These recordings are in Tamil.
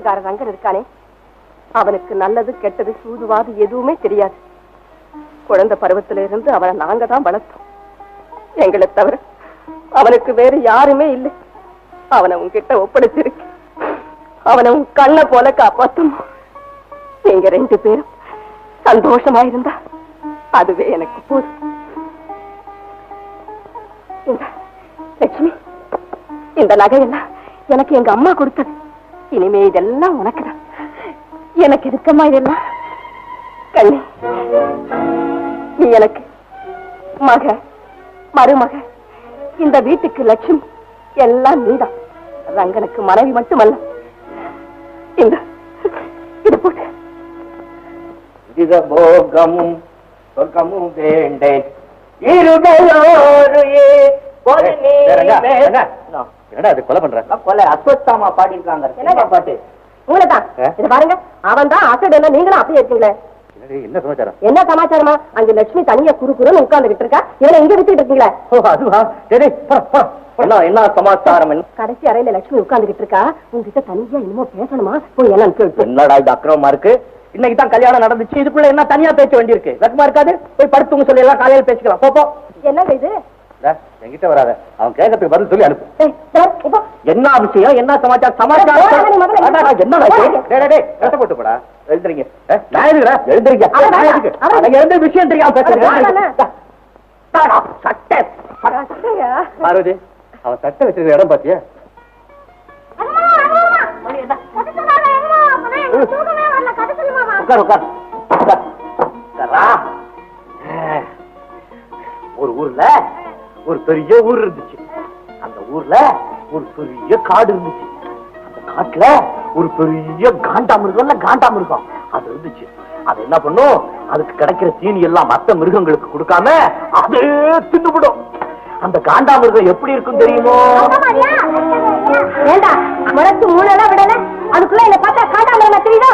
வீட்டுக்காரர் ரங்கன் இருக்கானே அவனுக்கு நல்லது கெட்டது சூதுவாது எதுவுமே தெரியாது. குழந்தை பருவத்தில இருந்து அவனை நாங்க தான் வளர்த்தோம். எங்களை தவிர அவனுக்கு வேற யாருமே இல்லை. அவனை உங்ககிட்ட ஒப்படைச்சிருக்கு. அவனை உன் கண்ணை போல காப்பாத்தும். எங்க ரெண்டு பேரும் சந்தோஷமா இருந்தா அதுவே எனக்கு போதும். லட்சுமி இந்த நகையெல்லாம் எனக்கு எங்க அம்மா கொடுத்தது. இனிமே இதெல்லாம் உனக்குதான் எனக்கு இருக்கமா இதெல்லாம்? கண்ணி நீ எனக்கு மக மருமக இந்த வீட்டுக்கு லட்சுமி எல்லாம் நீதான். ரங்கனுக்கு மனைவி மட்டுமல்ல. இந்த இது போட்டு வித போகமும் சொர்க்கமும் வேண்டேன். இருடையோரு ஒரு என்னடா அது கொலை பண்ற? கொலை. அஸ்வத்தாமா பாடியிருக்காங்க. என்னங்க? பாட்டு. உங்களதான். ஆ? இது பாருங்க. அவன் தான் அசடு என்ன? நீங்களும் அப்படியே இருக்கீங்களே. என்னடி, என்ன சமாச்சாரம்? என்ன சமாச்சாரமா? அங்க லட்சுமி தனியா குறு குறுன்னு உட்கார்ந்துகிட்டு இருக்கா. இவனை இங்க விட்டுட்டு இருக்கீங்களே. ஓ அதுவா? சரி போ, போ. என்ன என்ன சமாச்சாரம்? என்ன? கடைசி அறையில லட்சுமி உட்கார்ந்துகிட்டு இருக்கா. உங்ககிட்ட தனியா என்னமோ பேசணுமா? போய் என்னன்னு கேட்டு. என்னடா இது அக்கிரமமா இருக்கு? இன்னைக்கு தான் கல்யாணம் நடந்துச்சு. இதுக்குள்ள என்ன தனியா பேச வேண்டியிருக்கு? வெக்கமா இருக்காது? போய் படுத்துங்க சொல்லி எல்லாம் காலையில பேசிக்கலாம். போ, போ. என்னங்க இது? என்கிட்ட வராத. அவன் கேட்கறதுக்கு பதில் சொல்லி அனுப்பு. என்ன விஷயம்? என்ன சமாச்சாரம்? சமாச்சாரம்? என்ன போடா. எழுதுறீங்க நான் எழுதுறீங்க எந்த விஷயம் தெரியாம சட்டை? பார்வதி அவன் சட்டை வச்சிருக்க இடம் பாத்தியா? உட்கார் உட்கார். ஒரு ஊர்ல ஒரு பெரிய ஊர் இருந்துச்சு. அந்த ஊர்ல ஒரு பெரிய காடு இருந்துச்சு. அந்த காட்டுல ஒரு பெரிய காண்டாமிருகம்ல காண்டாமிருகம் அது இருந்துச்சு. அது என்ன பண்ணும்? அதுக்கு கிடைக்கிற தீனி எல்லாம் மத்த மிருகங்களுக்கு கொடுக்காம அதே தின்னுபிடும் அந்த காண்டாமிருகம் எப்படி இருக்கும் தெரியுமோ? முளைச்சு மூணெல்லாம் விடல? அதுக்குள்ள என்ன பார்த்தா காட்டாம தெரியுதோ?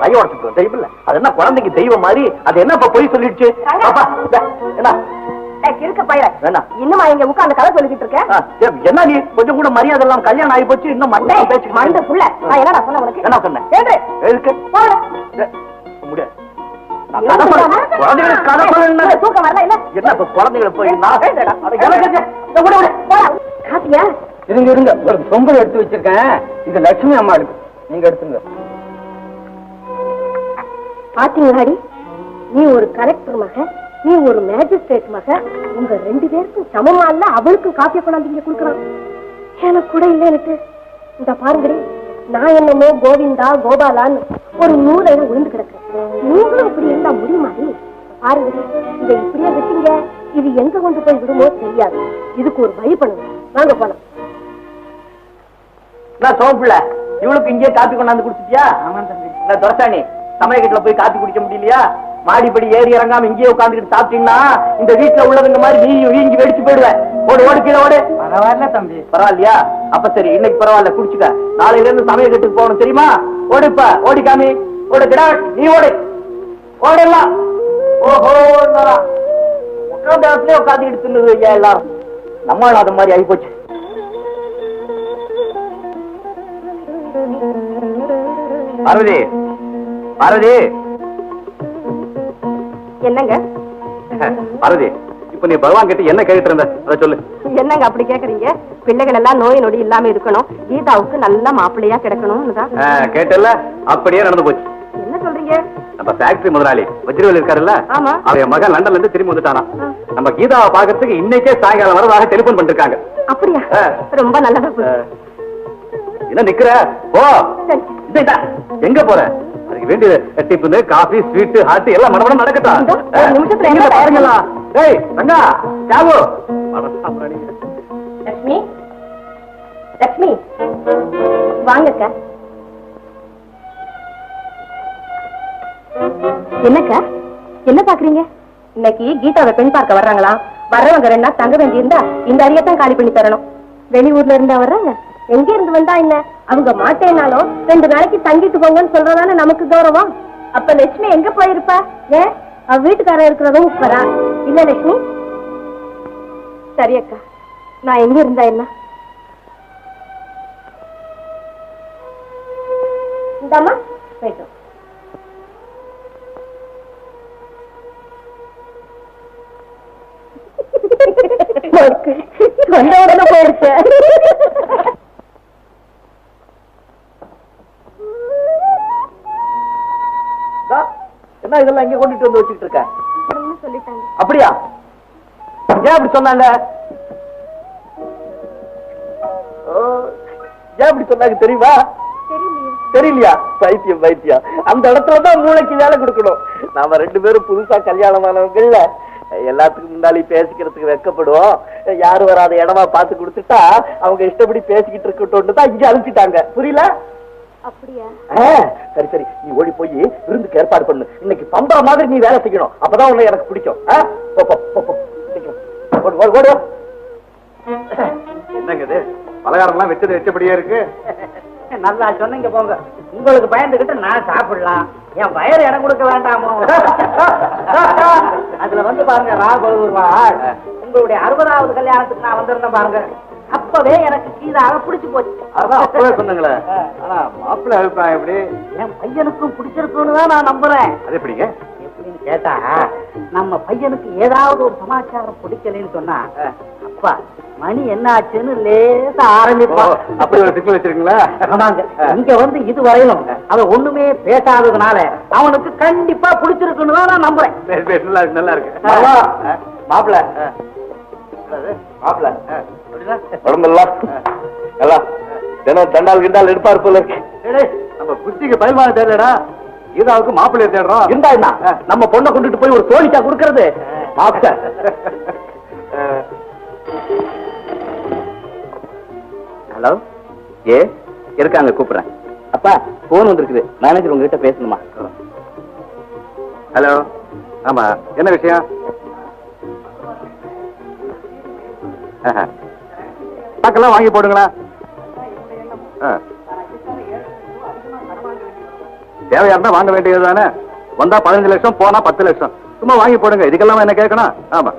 கை உடச்சுக்கோ தெய்வம் அது என்ன குழந்தைக்கு தெய்வம் மாதிரி? அது என்ன இப்ப பொய் சொல்லிடுச்சு? என்ன? இருக்க பயிர வேணாம். இன்னுமா இங்க உட்கார்ந்து கதை சொல்லிக்கிட்டு இருக்க? ஆ, ஏ, என்ன நீ கொஞ்சம் கூட மரியாதை எல்லாம் கல்யாணம் ஆகி போச்சு இன்னும் மண்டை மண்டை புள்ள. நான் சொன்ன உனக்கு? என்ன சொன்னேன்? முடியாது. தூக்கம் வரல இல்ல என்ன குழந்தைகளை போய் நான். காப்பியா? இருங்க இருங்க. ஒரு எடுத்து வச்சிருக்கேன். இது லட்சுமி அம்மா இருக்கு நீங்க எடுத்துங்க பாத்தீங்களாடி? நீ ஒரு கலெக்டர் மக நீ ஒரு மேஜிஸ்ட்ரேட் மக. உங்க ரெண்டு பேருக்கும் சமமா இல்ல அவளுக்கும் காப்பிய கொண்டாந்து இங்க குடுக்கறான். எனக்கு கூட இல்லைன்னுட்டு இந்த பாருங்கடி நான் என்னமோ கோவிந்தா கோபாலான்னு ஒரு நூலையில விழுந்து கிடக்குறேன் நீங்களும் இப்படி இருந்தா முடியுமாடி பாருங்கடி இதை இப்படியே விட்டீங்க இது எங்க கொண்டு போய் விடுமோ தெரியாது. இதுக்கு ஒரு வழி பண்ணுங்க. வாங்க போலாம். நான் சோப்புல இவளுக்கு இங்கே காப்பி கொண்டாந்து குடிச்சிட்டியா? நான் துரசாணி? சமயக்கட்டுல போய் காப்பி குடிக்க முடியலையா? மாடிப்படி ஏறி இறங்காம இங்கேயே உட்காந்துக்கிட்டு சாப்பிட்டீங்கன்னா இந்த வீட்டுல உள்ளதுங்க மாதிரி நீயும் வீங்கி வெடிச்சு போயிடுவேன். ஓடு ஓடு கீழே ஓடு. பரவாயில்ல தம்பி. பரவாயில்லையா? அப்ப சரி இன்னைக்கு பரவாயில்ல குடிச்சுக்க நாளையில இருந்து சமயக்கட்டுக்கு போகணும் தெரியுமா? ஓடு இப்ப ஓடி காமி. ஓடு கிடா நீ ஓடு. ஓடலாம் ஓஹோ உட்காந்த இடத்துல உட்காந்துக்கிட்டு தின்னுது ஐயா எல்லாரும். நம்மளும் அது மாதிரி ஆகி போச்சு பார்வதி பார்வதி. என்னங்க? பார்வதி இப்ப நீ பகவான் கிட்ட என்ன கேட்டுட்டு இருந்த? அதை சொல்லு. என்னங்க அப்படி கேக்குறீங்க? பிள்ளைகள் எல்லாம் நோய் நொடி இல்லாம இருக்கணும். கீதாவுக்கு நல்ல மாப்பிள்ளையா ஆ, கேட்டல்ல? அப்படியே நடந்து போச்சு. என்ன சொல்றீங்க? நம்ம ஃபேக்டரி முதலாளி வஜ்ரவேல் இருக்காருல்ல? ஆமா. அவன் மகன் லண்டன்ல இருந்து திரும்பி வந்துட்டானா. நம்ம கீதாவை பாக்குறதுக்கு இன்னைக்கே சாயங்காலம் வரதாக டெலிபோன் பண்ணிருக்காங்க. அப்படியா. ரொம்ப நல்லது. என்ன நிக்கிற? போ. எங்க போற? அதுக்கு வேண்டிய டிஃபனு காபி ஸ்வீட் ஹாட் எல்லாம் இதோ, ஒரு நிமிஷத்துல எல்லாம் பாருங்களா. டேய் ரங்கா சாவு. லட்சுமி லட்சுமி வாங்கக்கா. என்னக்கா? என்ன பாக்குறீங்க? இன்னைக்கு கீதாவை பெண் பார்க்க வர்றாங்களாம் வர்றவங்க ரெண்டா தங்க வேண்டி இருந்தா இந்த அரியத்தான் காலி பண்ணி தரணும். வெளியூர்ல இருந்தா வர்றாங்க. எங்க இருந்து வந்தா என்ன? அவங்க மாட்டேனாலும் ரெண்டு நாளைக்கு தங்கிட்டு போங்கன்னு சொல்றதானே நமக்கு கௌரவம். அப்ப லட்சுமி எங்க போயிருப்பா? ஏன் அவ வீட்டுக்காரர் இருக்கிறதும் உப்பரா இல்ல லட்சுமி? சரி அக்கா நான் எங்க இருந்தா என்ன? இந்தாமா போயிட்டோம் வந்த உடனே போயிடுச்சு என்ன இதெல்லாம் இங்க கொண்டுட்டு வந்து வச்சுக்கிட்டு இருக்க? அப்படியா? ஏன் அப்படி சொன்னாங்க? ஏன் அப்படி சொன்னாங்க தெரியுமா? தெரியலையே. பைத்தியம் பைத்தியம். அந்த இடத்துல தான் மூளைக்கு வேலை கொடுக்கணும். நாம ரெண்டு பேரும் புதுசா கல்யாணமானவங்கல்ல எல்லாத்துக்கும் முன்னாடி பேசிக்கிறதுக்கு வெக்கப்படுவோம். யாரு வராத இடமா பார்த்து கொடுத்துட்டா அவங்க இஷ்டப்படி பேசிக்கிட்டு இருக்கட்டும் தான் இங்க அனுப்பிச்சிட்டாங்க புரியல? அப்படியா? சரி சரி. நீ ஓடி போய் விருந்துக்கு ஏற்பாடு பண்ணு. இன்னைக்கு பம்பர மாதிரி நீ வேலை செய்யணும். அப்பதான் உன்னை எனக்கு பிடிக்கும். என்னங்க இது? பலகாரம்லாம் வச்சது வச்சபடியே இருக்கு? நல்லா சொன்னீங்க போங்க. உங்களுக்கு பயந்துகிட்டு நான் சாப்பிடலாம். என் வயறு இடம் கொடுக்க வேண்டாமோ? அதுல வந்து பாருங்க ராகுல் உங்களுடைய அறுபதாவது கல்யாணத்துக்கு நான் வந்திருந்தேன் பாருங்க. அப்பவே எனக்கு கீதாக பிடிச்சு போச்சு. அதான் அப்பவே சொன்னங்களே ஆனா மாப்பிள்ளை அபிப்பிராயம் எப்படி? என் பையனுக்கும் பிடிச்சிருக்குன்னு தான் நான் நம்புறேன். அது எப்படிங்க? எப்படின்னு கேட்டா நம்ம பையனுக்கு ஏதாவது ஒரு சமாச்சாரம் பிடிக்கலன்னு சொன்னா அப்பா மணி என்ன ஆச்சுன்னு லேசா ஓ, ஆரம்பிப்பான் அப்படி ஒரு சிக்கல் வச்சிருக்கீங்களா? ஆமாங்க. இங்க வந்து இது வரையிலும் அவன் ஒண்ணுமே பேசாததுனால அவனுக்கு கண்டிப்பா பிடிச்சிருக்குன்னு தான் நான் நம்புறேன். நல்லா இருக்கு நல்லா உடம்பெல்லாம் எல்லாம் தினம் தண்டால் கிண்டால் எடுப்பார் போல இருக்கு. நம்ம புத்திக்கு பயமான தெரியலடா. கீதாவுக்கு மாப்பிள்ளைய தேடுறோம் இருந்தா என்ன? நம்ம பொண்ணை கொண்டுட்டு போய் ஒரு தோழிக்கா கொடுக்கறது. மாப்பிள ஹலோ? ஏ இருக்காங்க கூப்பிடுறேன். அப்பா போன் வந்திருக்குது. மேனேஜர் உங்ககிட்ட பேசணுமா? ஹலோ. ஆமா என்ன விஷயம்? பாக்கெல்லாம் வாங்கி போடுங்களா. தேவையா இருந்தா வாங்க வேண்டியது தானே? வந்தா பதினஞ்சு லட்சம் போனா பத்து லட்சம். சும்மா வாங்கி போடுங்க. இதுக்கெல்லாம் என்ன கேட்கணும்? ஆமா.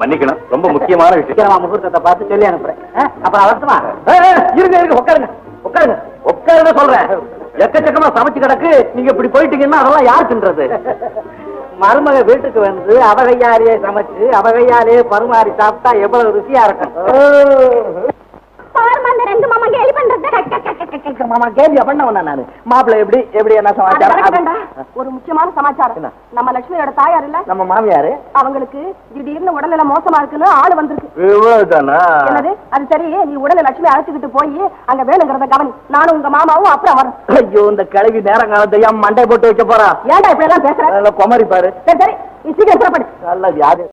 மன்னிக்கணும். ரொம்ப முக்கியமான விஷயம். முகூர்த்தத்தை பார்த்து சொல்லி அனுப்புறேன். அப்புறம் அவசரமா? இருங்க இருங்க உட்காருங்க. உட்காருங்க. உட்காருங்க சொல்றேன். எக்கச்சக்கமா சமைச்சு கிடக்கு. நீங்க இப்படி போயிட்டீங்கன்னா அதெல்லாம் யார் தின்றது? மருமக வீட்டுக்கு வந்து அவகையாலேயே சமைச்சு அவகையாலேயே பருமாறி சாப்பிட்டா எவ்வளவு ருசியா இருக்கும். அந்த ரெண்டு மாமா கேலி பண்றது. மாமா கேள்வி பண்ணவனா நானு? மாப்பிள்ளை எப்படி எப்படி என்ன சமாச்சாரம். ஒரு முக்கியமான சமாச்சாரம்? நம்ம லட்சுமியோட தாயார் இல்ல? நம்ம மாமியாரு? அவங்களுக்கு திடீர்னு உடல்நிலை மோசமா இருக்குன்னு ஆளு வந்திருக்கு. என்னது? அது சரி நீ உடனே லட்சுமி அழைச்சுக்கிட்டு போய் அங்க வேணுங்கிறத கவனி. நானும் உங்க மாமாவும் அப்புறம் வரோம். ஐயோ இந்த கிழவி நேரம் காலத்தையா மண்டை போட்டு வைக்க போறா? ஏன்டா இப்படி எல்லாம் பேசுற குமரி பாரு. சரி சரி நீ சீக்கிரம் புறப்படு.